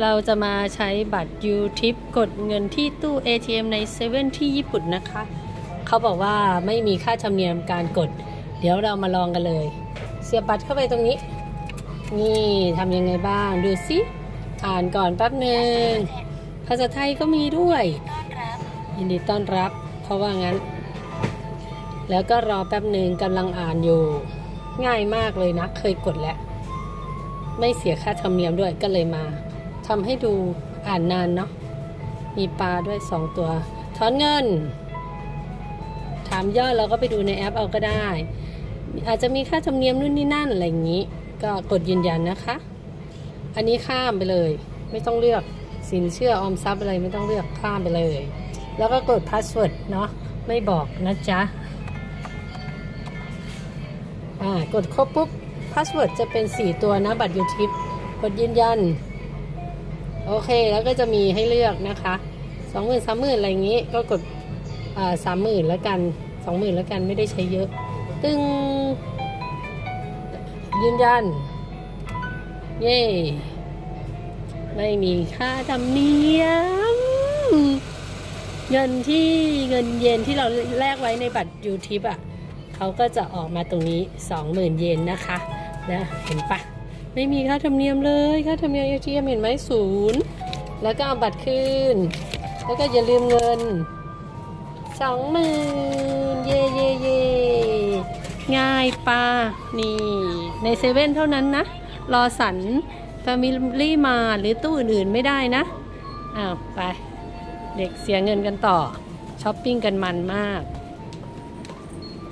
เราจะมาใช้บัตร u t i p กดเงินที่ตู้ ATM ในเซเว่นที่ญี่ปุ่นนะคะ เขาบอกว่าไม่มีค่าธรรมเนียมการกด เดี๋ยวเรามาลองกันเลย เสียบบัตรเข้าไปตรงนี้ นี่ทำยังไงบ้าง ดูสิ อ่านก่อนแป๊บหนึ่ง ภาษาไทยก็มีด้วย ยินดีต้อนรับ เพราะว่างั้น แล้วก็รอแป๊บหนึ่งกำลังอ่านอยู่ ง่ายมากเลยนะ เคยกดแล้ว ไม่เสียค่าธรรมเนียมด้วยก็เลยมา ทำให้ดูอ่านนานเนาะ มีปลาด้วย2ตัว ถอนเงิน ถามยอดเราก็ไปดูในแอปเอาก็ได้ อาจจะมีค่าธรรมเนียมนู่นนี่นั่นอะไรอย่างนี้ ก็กดยืนยันนะคะ อันนี้ข้ามไปเลย ไม่ต้องเลือกสินเชื่อออมทรัพย์อะไรไม่ต้องเลือกข้ามไปเลย แล้วก็กดพาสเวิร์ดเนาะ ไม่บอกนะจ๊ะอ่ากดครบปุ๊บพาสเวิร์ดจะเป็น 4 ตัวนะบัตรยูทิปกดยืนยัน โอเคแล้วก็จะมีให้เลือกนะคะสองหมื่นสามหมื่นอะไรอย่างนี้ก็กดสามหมื่นแล้วกันสองหมื่นแล้วกันไม่ได้ใช้เยอะ ตึงยืนยัน เย่ไม่มีค่าธรรมเนียม เงินที่เงินเยนที่เราแลกไว้ในบัตรยูทิปอะเขาก็จะออกมาตรงนี้ 20,000 เยนนะคะนะเห็นปะ ไม่มีค่าธรรมเนียมเลยค่าธรรมเนียม ATM เห็นไหมศูนย์แล้วก็เอาบัตรขึ้นแล้วก็อย่าลืมเงิน20,000เย่เย่เย่ง่ายปะนี่ ในเซเว่นเท่านั้นนะ รอสัน Family มาหรือตู้อื่นๆไม่ได้นะ อ้าว ไป เด็กเสียเงินกันต่อ ช้อปปิ้งกันมันมาก